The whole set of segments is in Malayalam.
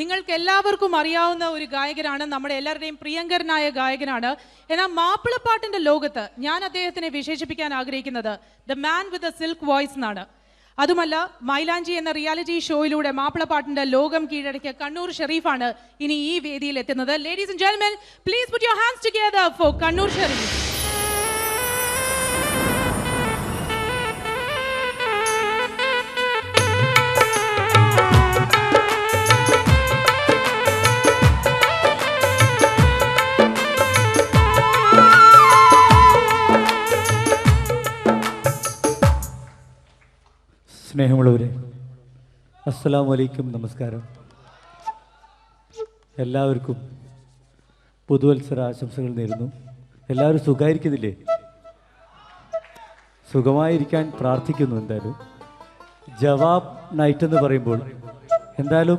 നിങ്ങൾക്ക് എല്ലാവർക്കും അറിയാവുന്ന ഒരു ഗായകനാണ് നമ്മുടെ എല്ലാവരുടെയും പ്രിയങ്കരനായ ഗായകനാണ്. എന്നാൽ മാപ്പിളപ്പാട്ടിന്റെ ലോകത്ത് ഞാൻ അദ്ദേഹത്തിനെ വിശേഷിപ്പിക്കാൻ ആഗ്രഹിക്കുന്നത് the man with a silk voice എന്നാണ്. അതുമല്ല മൈലാഞ്ചി എന്ന റിയാലിറ്റി ഷോയിലൂടെ മാപ്പിളപ്പാട്ടിന്റെ ലോകം കീഴടക്കിയ കണ്ണൂർ ഷെറീഫാണ് ഇനി ഈ വേദിയിൽ എത്തുന്നത്. Ladies and gentlemen please put your hands together for Kannur Sharif. സ്നേഹമുള്ളവരെ അസ്സലാമു വലൈക്കും നമസ്കാരം. എല്ലാവർക്കും പുതുവത്സര ആശംസകൾ നേരുന്നു. എല്ലാവരും സുഖമായിരിക്കുന്നില്ലേ? സുഖമായിരിക്കാൻ പ്രാർത്ഥിക്കുന്നു എന്തായാലും. ജവാബ് നൈറ്റ് എന്ന് പറയുമ്പോൾ എന്തായാലും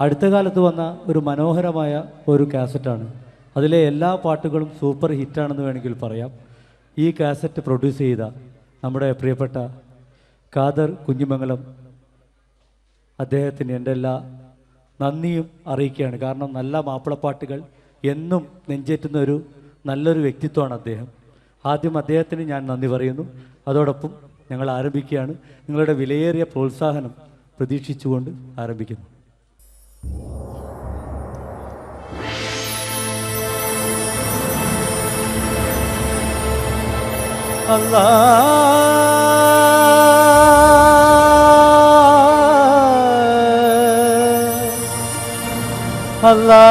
അടുത്ത കാലത്ത് വന്ന ഒരു മനോഹരമായ ഒരു കാസറ്റാണ്. അതിലെ എല്ലാ പാട്ടുകളും സൂപ്പർ ഹിറ്റാണെന്ന് വേണമെങ്കിൽ പറയാം. ഈ കാസറ്റ് പ്രൊഡ്യൂസ് ചെയ്ത നമ്മുടെ പ്രിയപ്പെട്ട ഖാദർ കുഞ്ഞിമംഗലം അദ്ദേഹത്തിന് എന്റെ എല്ലാ നന്ദിയും അറിയിക്കുകയാണ്. കാരണം നല്ല മാപ്പിളപ്പാട്ടുകൾ എന്നും നെഞ്ചേറ്റുന്ന ഒരു നല്ലൊരു വ്യക്തിത്വമാണ് അദ്ദേഹം. ആദ്യം അദ്ദേഹത്തിന് ഞാൻ നന്ദി പറയുന്നു. അതോടൊപ്പം ഞങ്ങൾ ആരംഭിക്കുകയാണ്. നിങ്ങളുടെ വിലയേറിയ പ്രോത്സാഹനം പ്രതീക്ഷിച്ചുകൊണ്ട് ആരംഭിക്കുന്നു. അല്ലാ അല്ലാ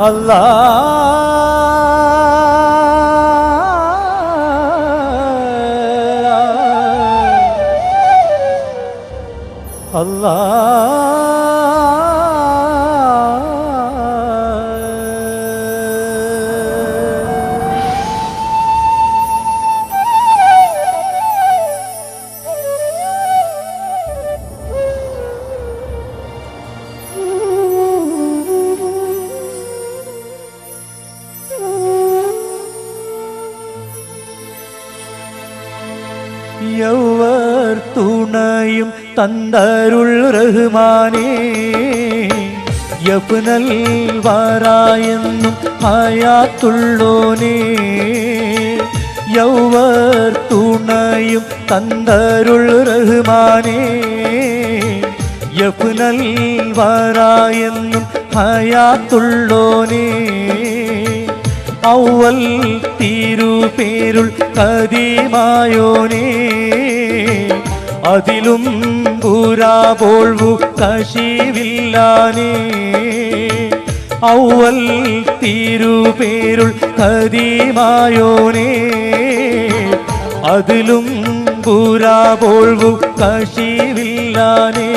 അല്ലാ യൗവർ തന്തരുൾ റഹ്മാനേ യപ്നൽ നൽവാറായെന്നും മായാത്തുള്ളോനേ യൗവർ തുണയും തന്തരുൾ റഹ്മാനേ യപ്നൽ വാരായെന്നും ഹയാത്തുള്ളോനേ ഔവൽ തിരുപേരുൾ കതിമായോനേ അതിലും പൂരാപോൾവു കശിവില്ലാനേ. ഔവൽ തിരുപേരുൾ കതിമായോനേ അതിലും പൂരാപോൾവു കശിവില്ലാനേ.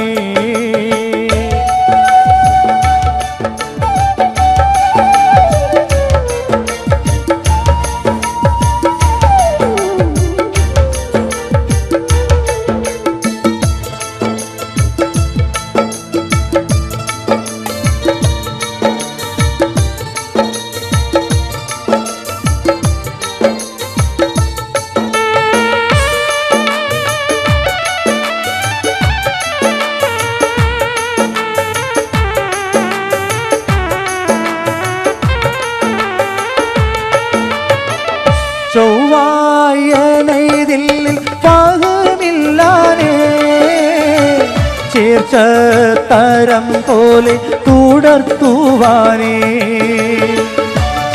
തരം പോലെ തുടർത്തുവാനേ.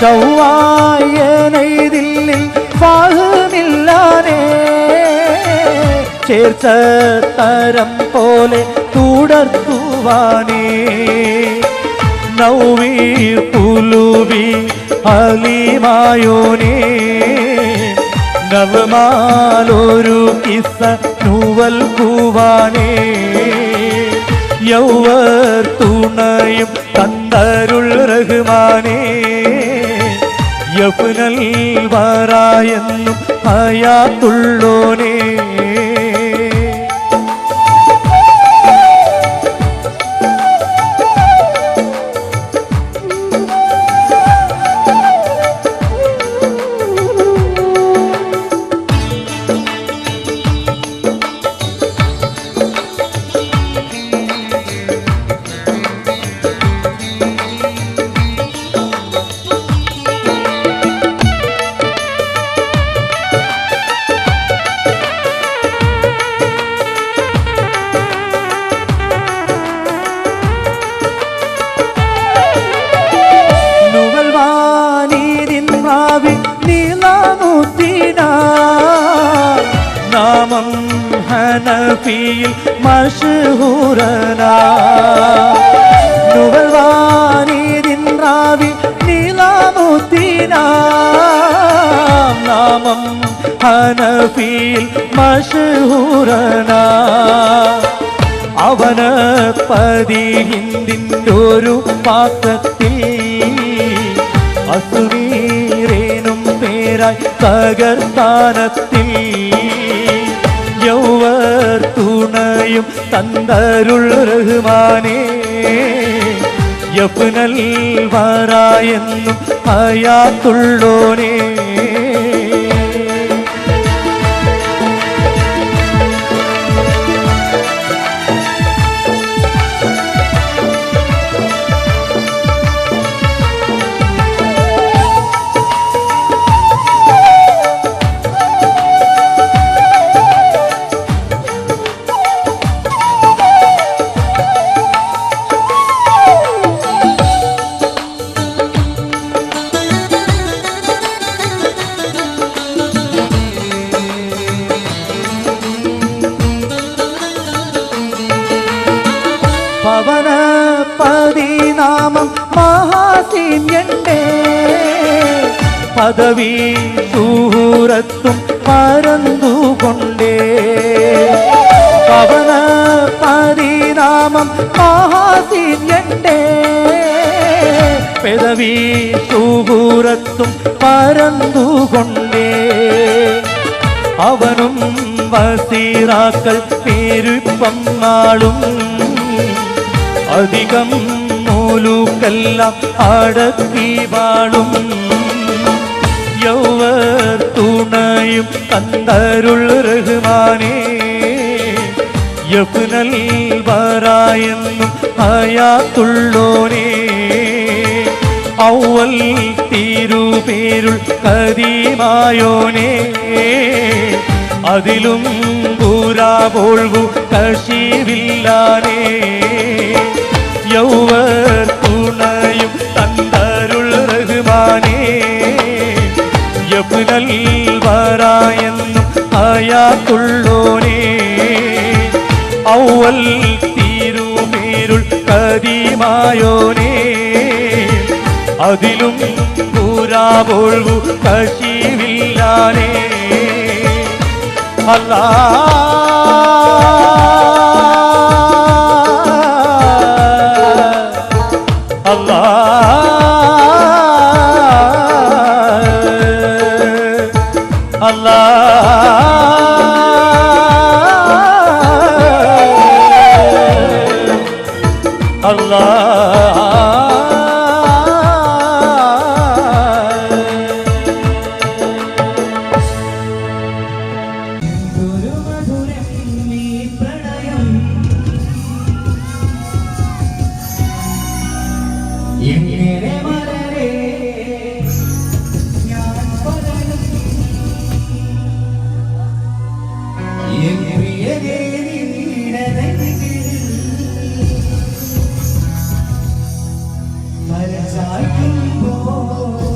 ചൊവ്വായനൈതിൽ പാകമില്ലാനേ ചേർച്ച തരം പോലെ തുടർത്തുവാനേ. നൗവി പുലുവി അലിമായോനേ. നവമാലൊരു കിസ്സ നൂവൽ കൂവാനേ യൗവർ തുണയും തന്തരുൾ റഹ്മാനേ. യഫ്നൽ വറായെന്നും ഹയാത്തുള്ളോനേ ഹനഫിയിൽ മഷഹൂറനാ നുവൽവാനീതിൻ റാവി നീലാമുത്തിനാം. നാമം ഹനഫിയിൽ മഷഹൂറനാ അവന് പതിഹിന്ദിന്റെ ഒരു പാത്രത്തിൽ അസുവീരേനും പേരായി തകർത്താനത്തിൽ യൗവർ തുണയും തന്തരുൾ റഹ്മാനേ. യഫ്നൽ വരായെന്നും ഹയാത്തുള്ളോനേ പദവി ദൂരത്തും പരന്തുകൊണ്ടേ പവന പരിണാമം മഹാസീന്യണ്ടേ പദവി ദൂരത്തും പരന്തുകൊണ്ടേ അവനും വസീറാക്കൾ പേരുപ്പം നാളും. അധികം നൂലൂക്കെല്ലാം അടക്കി വാളും. തുണയും തന്തരുൾ റഹ്മാനേ. യഫ്നൽ വരായെന്നും ഹയാത്തുള്ളോനേ. ഔവൽ തീരുപേരുൾ കരീമായോനേ. അതിലും പൂരാപോൾവു കശീവില്ലാനേ. യൗവർ തുണയും തന്തരുൾ റഹ്മാനേ. യഫ്നൽ വരായെന്നും അയാൾക്കുള്ളോനേ. ഔവൽ തീരുപേരുൾ കദീമായോനേ അതിലും പൂരാപോൾവു കശിവില്ലാനേ. അല്ലാ അല്ലാ as I can go.